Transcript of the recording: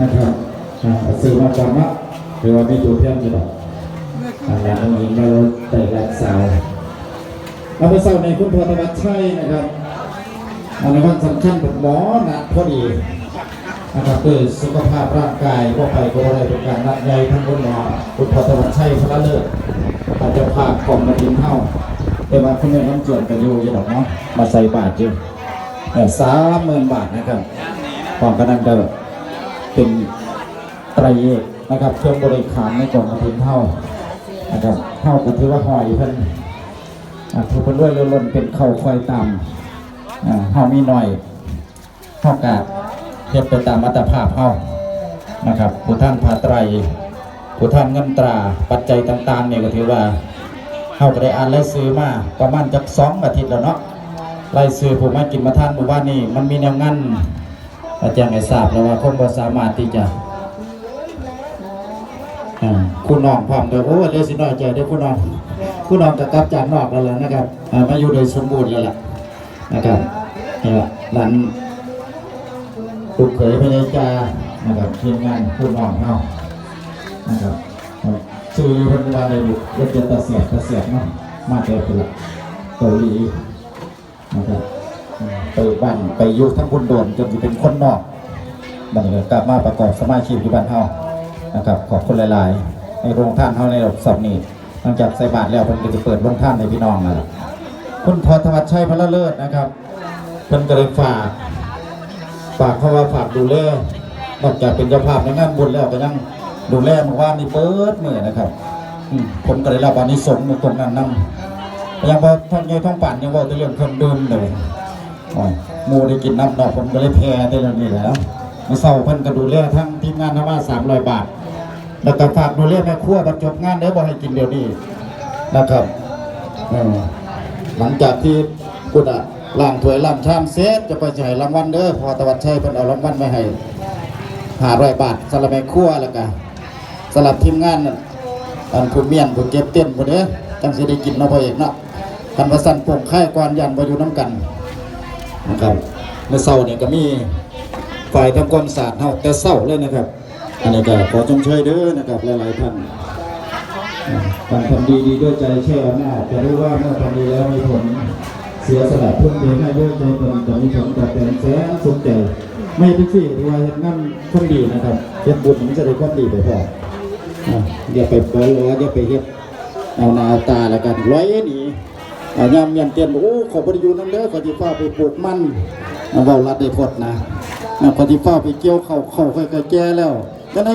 นะครับอาซื้อมาก่อนนะหรือว่ามีตัวเพียงอยู่หรอกทางานน้องหญิงมาลดแต่รักสาวเราไปเศร้าในคุณพรธวัชชัยนะครับอันนี้วันสำคัญเป็นหมอนะพอดีนะครับเพื่อสุขภาพร่างกายพวกไปก็ได้เป็นการนัดใหญ่ทั้งคุณหมอคุณพรธวัชชัยพระเลิศอาจจะพาของมาทิ้งเข้าแต่ว่าคุณแม่น้ำจวนกันอยู่อยี่ดอกเนาะมาใส่บาทอยู่สามหมื่นบาทนะครับของกำนันก็แบบ เป็นไตรเอกนะครับเครื่องบริขารในกล่องกระถิ่นเท่านะครับเท่าก็ถือว่าหอยเพิ่นอ่าทุกคนด้วยล้นเป็นเข่าควายต่ำอ่าเฮามีหน่อยเฮากาเทียบไปตามมาตรภาพเฮานะครับผู้ท่านพาไตรผู้ท่านเงินตราปัจจัยต่างๆเนี่ยก็ถือว่าเขาก็ได้อ่านรายซื้อมาประมาณจักสองอาทิตย์แล้วเนาะรายซื้อผมมากินมาท่านหมู่บ้านนี่มันมีแนวงั้น อาจารย์ให้ทราบแล้วว่าคงบ่สามารถที่จะคุณน้องพร้อมเด้อโอ้เดี๋ยวสิน้อยใจเด้อคุณน้องคุณน้องจะกลับจากนอกแล้วล่ะนะครับมาอยู่โดยสมบูรณ์แล้วล่ะนะครับนี่ละหลานลูกเขยพญาจานะครับทีมงานคุณน้องเฮานะครับชื่อเพันวาในบุกรถเจตะเสียบตะเสียบเนาะมาเจอคนละเกาหลีนะครับ ไปบ้านไปอยุทั้งคนโดนจนจะเป็นคนนอกบัดนกลับมาประกอบสมาชิกที่บ้านเฮานะครับขอบคนหลาย ๆ ในโรงท่านเฮาในระบบสอบนี้หลังจากใส่บาตรแล้วเพิ่นก็จะเปิดโรงท่านในพี่น้องนะคุณพรธวัชชัยพระเลิศนะครับเพิ่นก็เลยฝากฝากเขาว่าฝากดูแลนอกจากเป็นเจ้าภาพในงานบุญแล้วก็ยังดูแลเมื่อวานนี่เปิดมือนะครับผมก็ได้รับอานิสงส์ในตรงนั้นนํยังพอท่องใหญ่ท่องปั่นยังบอกแต่เรื่องเครื่องดื่มเลยอ๋อห มูได้กินน้ำดอกผมก็เลยแพ้ได้แล้วนี่แหล้วเมื่อเช้าเพิ่นก็ดูแลทั้งทีมงานทั้งว่าสามร้อยบาท แล้วก็ฝากดูแลแม่ครัวบรรจบงานเด้อบ่ให้กินเดี๋ยวนี้นะครับหลังจากที่พุทธะล่างถวยล่างชามเสร็จจะไปจ่รางวัลเด้อพอตะวันชัยเพิ่นเอารางวัลมาให้หาร้อยบาทสำหรับแม่ครัวแล้วก็สำหรับทีมงานอันผู้เมียนผู้เก็บเต้นผู้เด้อจังสิได้กินเนาะพ่อเอกเนาะคันว่าสั่นป่งค่ก่อนยันบ่อยู่น้ำกัน นะครับเมื่อเช้าเนี่ยก็มีฝ่ายทำความสะอาดเฮาแต่เช้าเลยนะครับ อันนี้ก็ขอชมเชยเด้อนะครับหลายๆท่านการทำดีดีด้วยใจแช่หน้าจะรู้ว่าเมื่อทำดีแล้วมีผลเสียสละทุ่มเทให้ด้วยใจตนจะมีผลตอบแทนแสนสุขใจไม่ทุกสิ่งที่ว่าเห็นนั่นคนดีนะครับเฮ็ดบุญมันจะได้ความดีไปพออย่าไปเปิดล้ออย่าไปเฮ็ดเอาหน้าตาแล้วกันร้อยหนี ยามเมียนเตียนบอกโอ้ขอบริยูนั่นเด้อขอที่ฟ้าไปปลูกมันเอารัดได้พดนะขอที่ฟ้าไปเกี่ยวเข่าเข่าค่อยๆแก่แล้วจังได